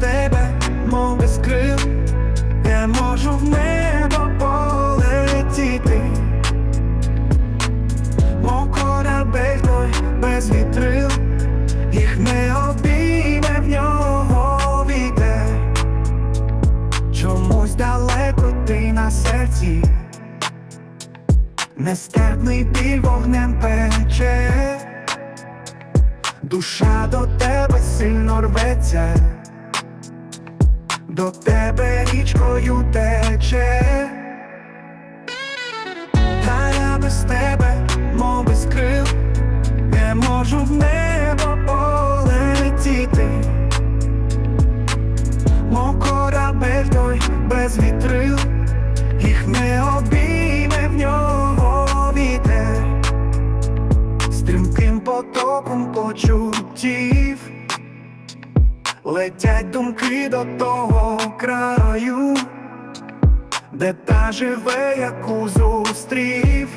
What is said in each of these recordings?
тебе, мов без крил, я можу в небо полетіти, мов корабель той без вітрил, їх не обійме в нього вітер чомусь далеко ти на серці, нестерпний біль вогнем пече. Душа до тебе сильно рветься до тебе річкою тече, та я без тебе, мов без крил, не можу в небо полетіти. Мов корабель той без вітрил, їх не обійме в нього вітер, стрімким потоком почуттів, летять думки до того краю, де та живе, яку зустрів.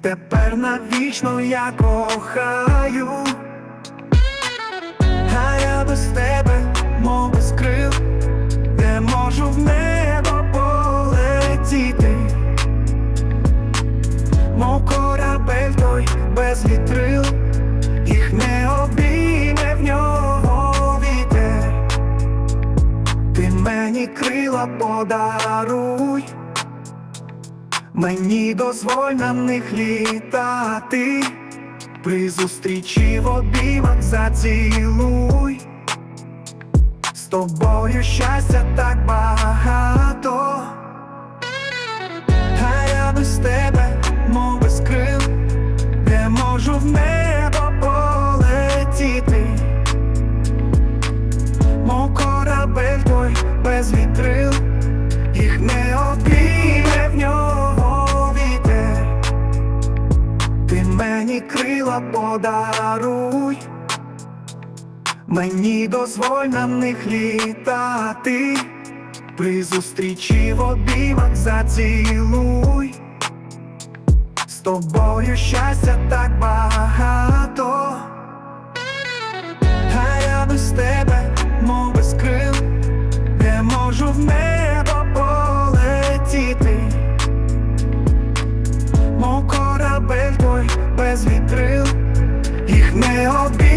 Тепер навічно я кохаю. А я без тебе, мені крила подаруй, мені дозволь на них літати. При зустрічі в обіймах зацілуй. З тобою щастя так багато, а я без тебе, мов без крил, не можу в небо той без вітрил, їх не обійме в нього вітер. Ти мені крила подаруй, мені дозволь на них літати, при зустрічі в обіймах зацілуй, з тобою щастя так багато, а я без тебе, в полетіти, мов корабель той без вітрил, їх не обійти.